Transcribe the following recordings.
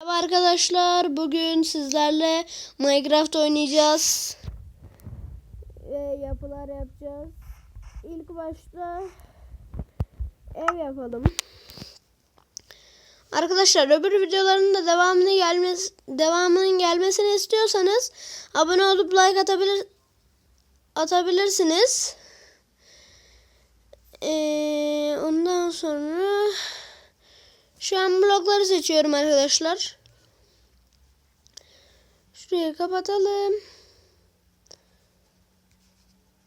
Merhaba arkadaşlar. Bugün sizlerle Minecraft oynayacağız. Ve yapılar yapacağız. İlk başta ev yapalım. Arkadaşlar öbür videoların da devamını gelmesi devamının gelmesini istiyorsanız abone olup like atabilir atabilirsiniz. Ee, ondan sonra şu an blokları seçiyorum arkadaşlar. Şurayı kapatalım.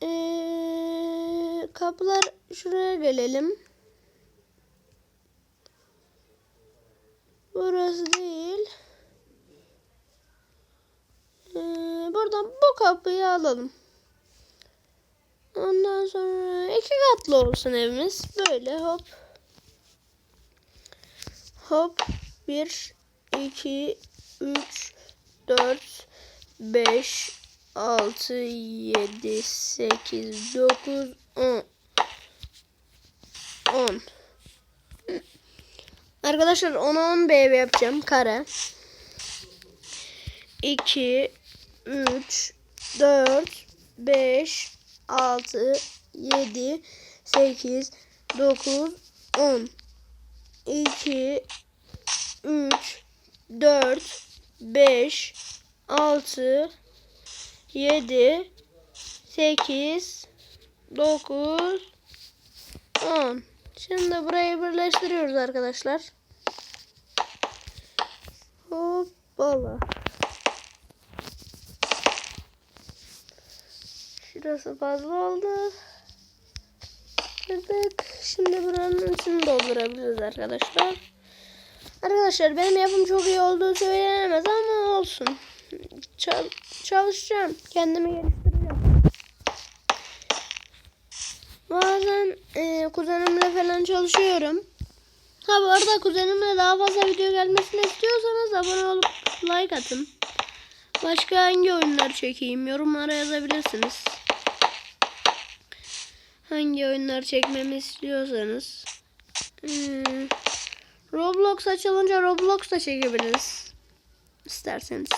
Ee, kapılar şuraya gelelim. Burası değil. Ee, buradan bu kapıyı alalım. Ondan sonra iki katlı olsun evimiz. Böyle hop. Hop. 1, 2, 3, 4, 5, 6, 7, 8, 9, 10. 10. Arkadaşlar 10'a 10 bir ev yapacağım. Kare. 2, 3, 4, 5, 6, 7, 8, 9, 10. 2, 3, 4, 5, 6, 7, 8, 9, 10. Şimdi burayı birleştiriyoruz arkadaşlar. Hoppala. Şurası fazla oldu. Kırdık. Şimdi buranın içini doldurabiliriz arkadaşlar. Arkadaşlar benim yapım çok iyi olduğu söylenemez ama olsun. Çal çalışacağım. Kendimi geliştireceğim. Bazen e, kuzenimle falan çalışıyorum. Ha bu arada kuzenimle daha fazla video gelmesini istiyorsanız abone olup like atın. Başka hangi oyunlar çekeyim yorumlara yazabilirsiniz. Hangi oyunlar çekmemi istiyorsanız. Hmm. Roblox açılınca Roblox da çekebiliriz. İsterseniz.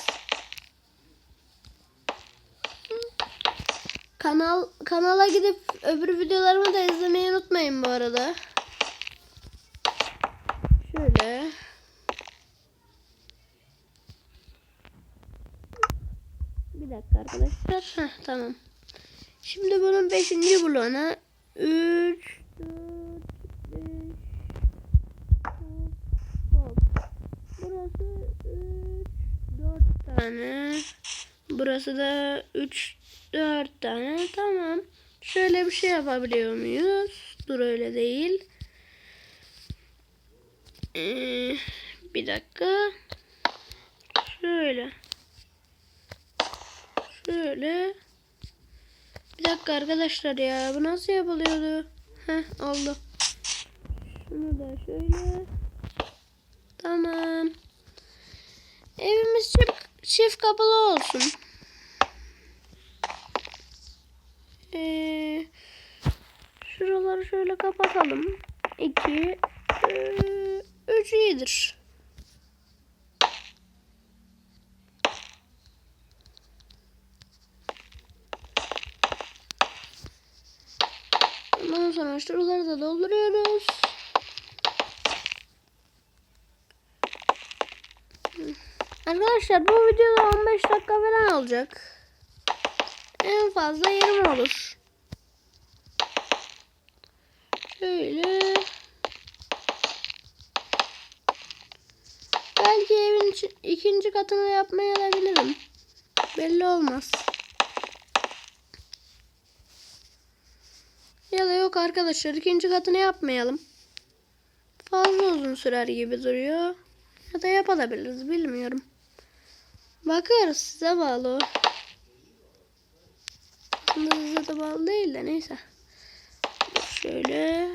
Kanal kanala gidip öbür videolarımı da izlemeyi unutmayın bu arada. Şöyle. Bir dakika arkadaşlar. Heh, tamam. Şimdi bunun 5. bloğuna 3 4 5 Hop. Burası 3 4 tane. Burası da 3 4 tane. Tamam. Şöyle bir şey yapabiliyor muyuz? Dur öyle değil. Ee, bir dakika. Şöyle. Şöyle. Bir dakika arkadaşlar ya. Bu nasıl yapılıyordu? Heh oldu. Şunu da şöyle. Tamam. Evimiz çift, çift kapılı olsun. Ee, şuraları şöyle kapatalım. 2 3 iyidir. Sonra şuraları da dolduruyoruz. Arkadaşlar bu videoda 15 dakika falan olacak. En fazla 20 olur. Şöyle. Belki evin ikinci katını yapmaya alabilirim. Belli olmaz. Ya da yok arkadaşlar ikinci katını yapmayalım. Fazla uzun sürer gibi duruyor. Ya da yapabiliriz bilmiyorum. Bakarız size bağlı. Aslında size de bağlı değil de neyse. Şöyle.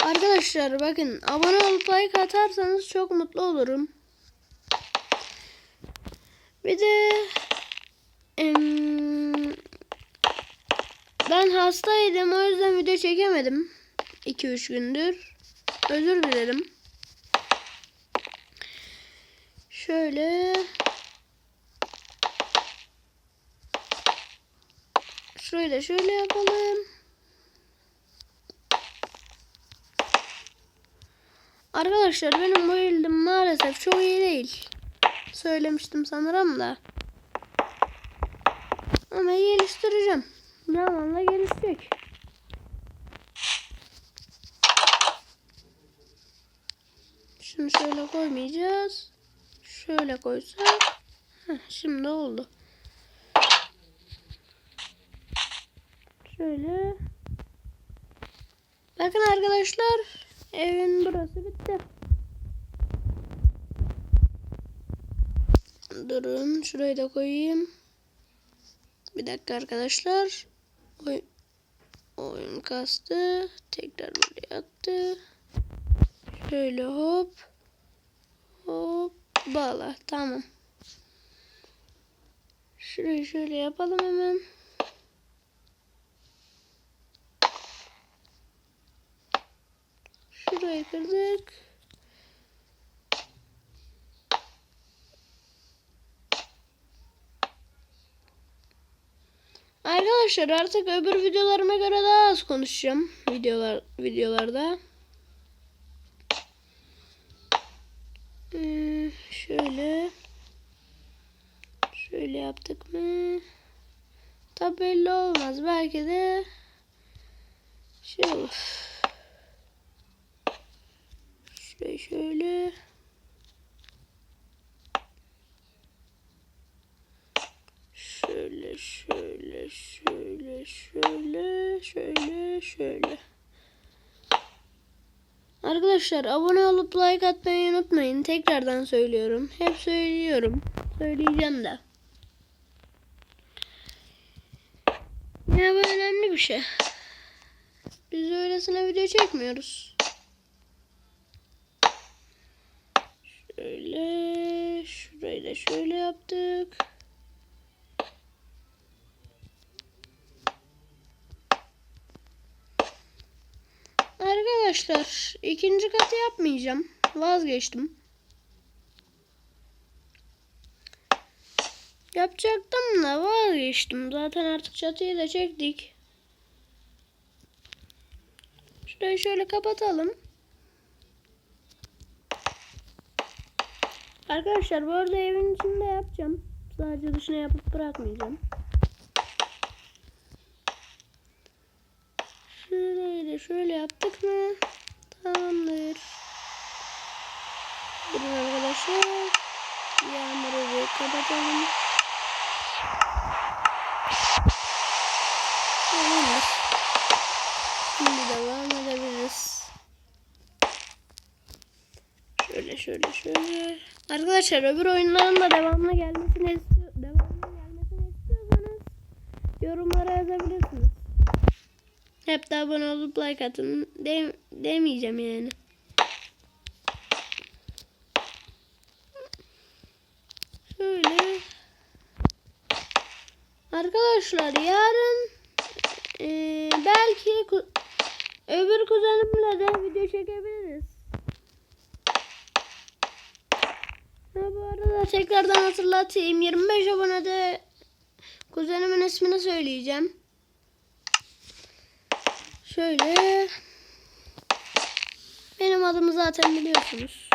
Arkadaşlar bakın abone olup like atarsanız çok mutlu olurum. Bir de em, hastaydım o yüzden video çekemedim. 2-3 gündür. Özür dilerim. Şöyle. Şurayı da şöyle yapalım. Arkadaşlar benim bu ildim maalesef çok iyi değil. Söylemiştim sanırım da. Ama geliştireceğim. Zamanla gelişecek. Şunu şöyle koymayacağız. Şöyle koysak. Heh, şimdi oldu. Şöyle. Bakın arkadaşlar. Evin burası bitti. Durun. Şurayı da koyayım. Bir dakika arkadaşlar. Oy oyun kastı. Tekrar buraya attı. Şöyle hop. Hop. Bağla. Tamam. Şurayı şöyle yapalım hemen. Şurayı kırdık. Arkadaşlar artık öbür videolarıma göre daha az konuşacağım videolar videolarda. Ee, şöyle şöyle yaptık mı? Tabi belli olmaz. Belki de şey şöyle. Şöyle şöyle şöyle şöyle şöyle. Arkadaşlar abone olup like atmayı unutmayın. Tekrardan söylüyorum. Hep söylüyorum. Söyleyeceğim de. Ya bu önemli bir şey. Biz öylesine video çekmiyoruz. Şöyle, şurayı da şöyle yaptık. Arkadaşlar ikinci katı yapmayacağım. Vazgeçtim. Yapacaktım da vazgeçtim. Zaten artık çatıyı da çektik. Şurayı şöyle kapatalım. Arkadaşlar bu arada evin içinde yapacağım. Sadece dışına yapıp bırakmayacağım. Da şöyle yaptık mı? Tamamdır. Durun arkadaşlar. Yağmuru bir kapatalım. Tamamdır. Şimdi devam edebiliriz. Şöyle şöyle şöyle. Arkadaşlar öbür oyunların da devamlı gelmesini istiyor, devamlı gelmesini istiyorsanız yorumlara yazabilirsiniz. Hep de abone olup like atın. De demeyeceğim yani. Şöyle. Arkadaşlar yarın e, belki ku öbür kuzenimle de video çekebiliriz. Ha, bu arada tekrardan hatırlatayım. 25 abonede kuzenimin ismini söyleyeceğim. Şöyle. Benim adımı zaten biliyorsunuz.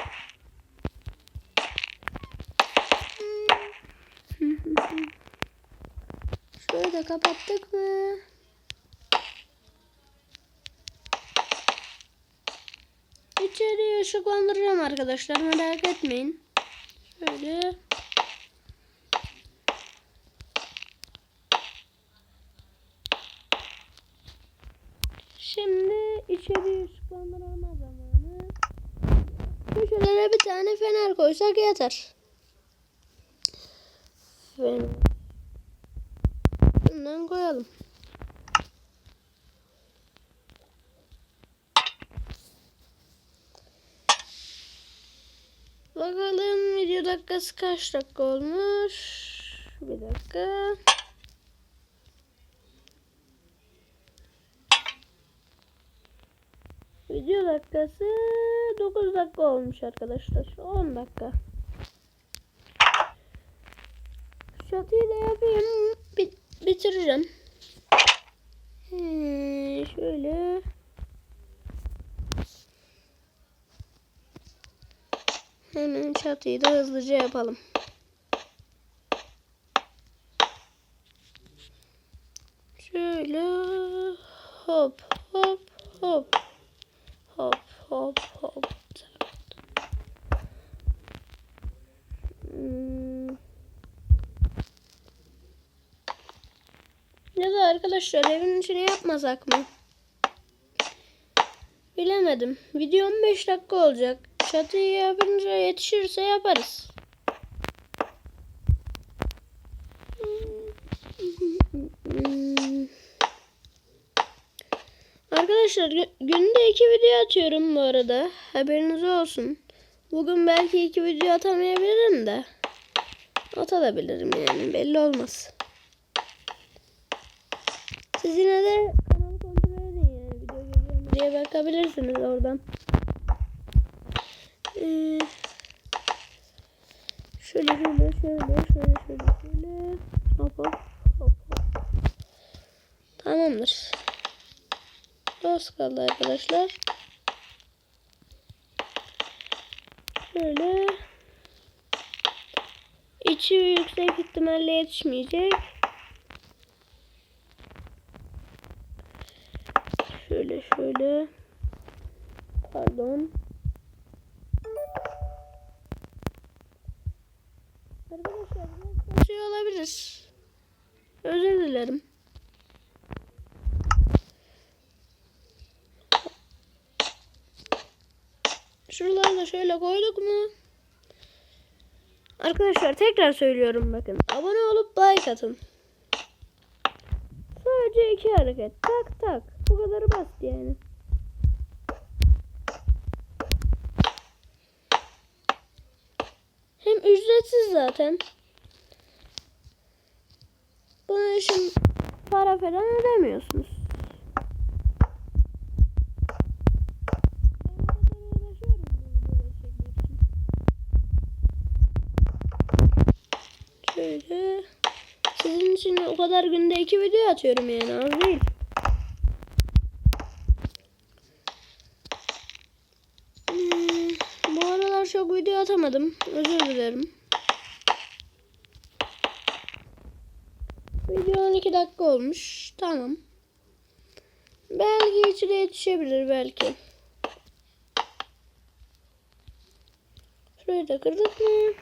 Şöyle de kapattık mı? İçeriği ışıklandıracağım arkadaşlar merak etmeyin. Şöyle. Şimdi içeriği ışıklandırma zamanı. Köşelere bir tane fener koysak yeter. Fener. Bundan koyalım. Bakalım video dakikası kaç dakika olmuş. Bir dakika. Video dakikası 9 dakika olmuş arkadaşlar. 10 dakika. çatıyı da yapayım. Bit- bitireceğim. Hmm, şöyle. Hemen çatıyı da hızlıca yapalım. Şöyle hop hop hop hop hop. Hmm. Ya da arkadaşlar evin içine yapmasak mı? Bilemedim. Video 15 dakika olacak. Çatıyı yapınca yetişirse yaparız. Arkadaşlar gü- günde iki video atıyorum bu arada. Haberiniz olsun. Bugün belki iki video atamayabilirim de. Atabilirim yani belli olmaz. Siz yine de kanalı kontrol edin yani video mu diye bakabilirsiniz oradan. Ee, şöyle şöyle şöyle şöyle şöyle şöyle hop hop hop hop. Tamamdır. Az kaldı arkadaşlar. Şöyle. İçi yüksek ihtimalle yetişmeyecek. Şöyle. Pardon. Arkadaşlar biraz şey olabilir. Özür dilerim. Şuraları da şöyle koyduk mu? Arkadaşlar tekrar söylüyorum bakın. Abone olup like atın. Sadece iki hareket. Tak tak. Bu kadarı basit yani. Hem ücretsiz zaten. Bunun için para falan ödemiyorsunuz. Şöyle. Sizin için o kadar günde iki video atıyorum yani az değil. Hmm, bu aralar atamadım. Özür dilerim. Video 12 dakika olmuş. Tamam. Belki içine yetişebilir belki. Şurayı da kırdık mı?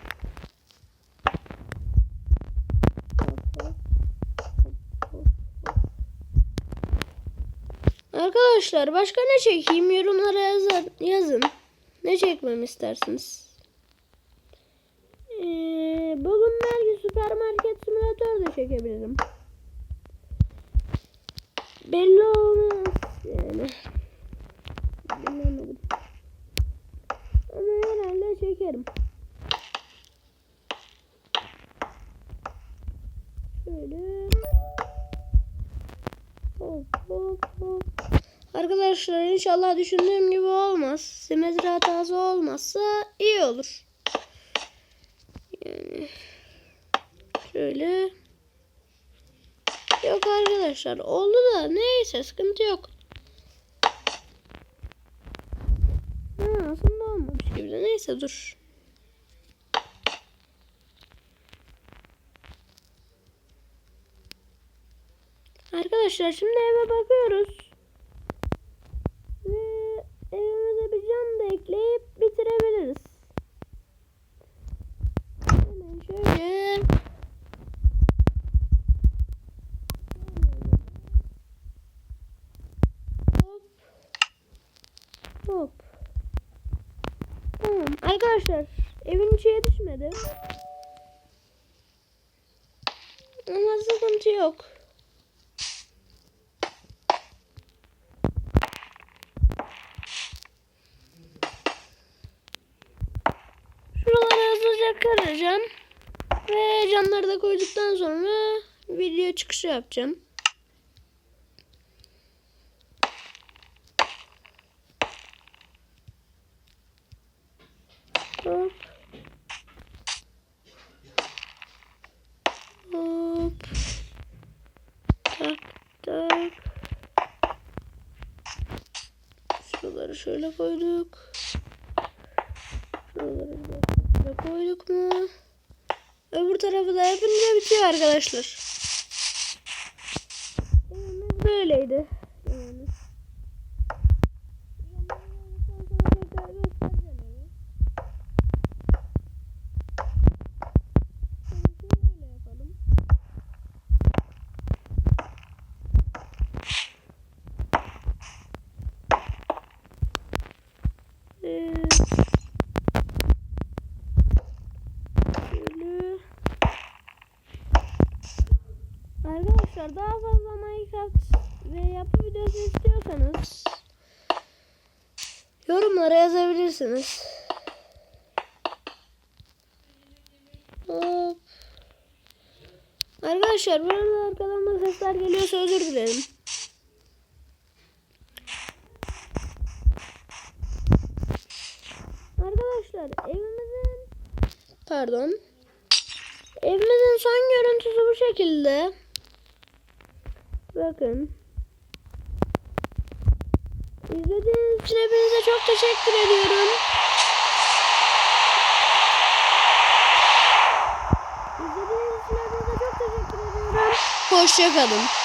Arkadaşlar başka ne çekeyim yorumlara yazın. Ne çekmemi istersiniz? Ee, bugün belki süpermarket simülatör de çekebilirim. Belli olmaz yani. Bilemedim. Ama herhalde çekerim. Şöyle. Hop hop hop. Arkadaşlar inşallah düşündüğüm gibi olmaz. Simetri hatası olmazsa iyi olur. Yani şöyle. Yok arkadaşlar oldu da neyse sıkıntı yok. Ha, aslında olmamış gibi de neyse dur. Arkadaşlar şimdi eve bakıyoruz. Ve evimize bir cam da ekleyip bitirebiliriz. Hemen şöyle. Hop. Hop. Tamam. Arkadaşlar evin yetişmedi. Ama sıkıntı yok. Şuraları hızlıca kıracağım. Ve camları da koyduktan sonra video çıkışı yapacağım. Tak tak. Şuraları şöyle koyduk. Şuraları şöyle koyduk mu? Öbür tarafı da yapınca bitiyor arkadaşlar. Böyleydi. Arkadaşlar daha fazla Minecraft ve yapı videosu istiyorsanız yorumlara yazabilirsiniz. Hop. Arkadaşlar burada arkadan da sesler geliyorsa özür dilerim. Arkadaşlar evimizin pardon evimizin son görüntüsü bu şekilde. Bakın. İzlediğiniz için hepinize çok teşekkür ediyorum. İzlediğiniz için hepinize çok teşekkür ediyorum. Hoşçakalın.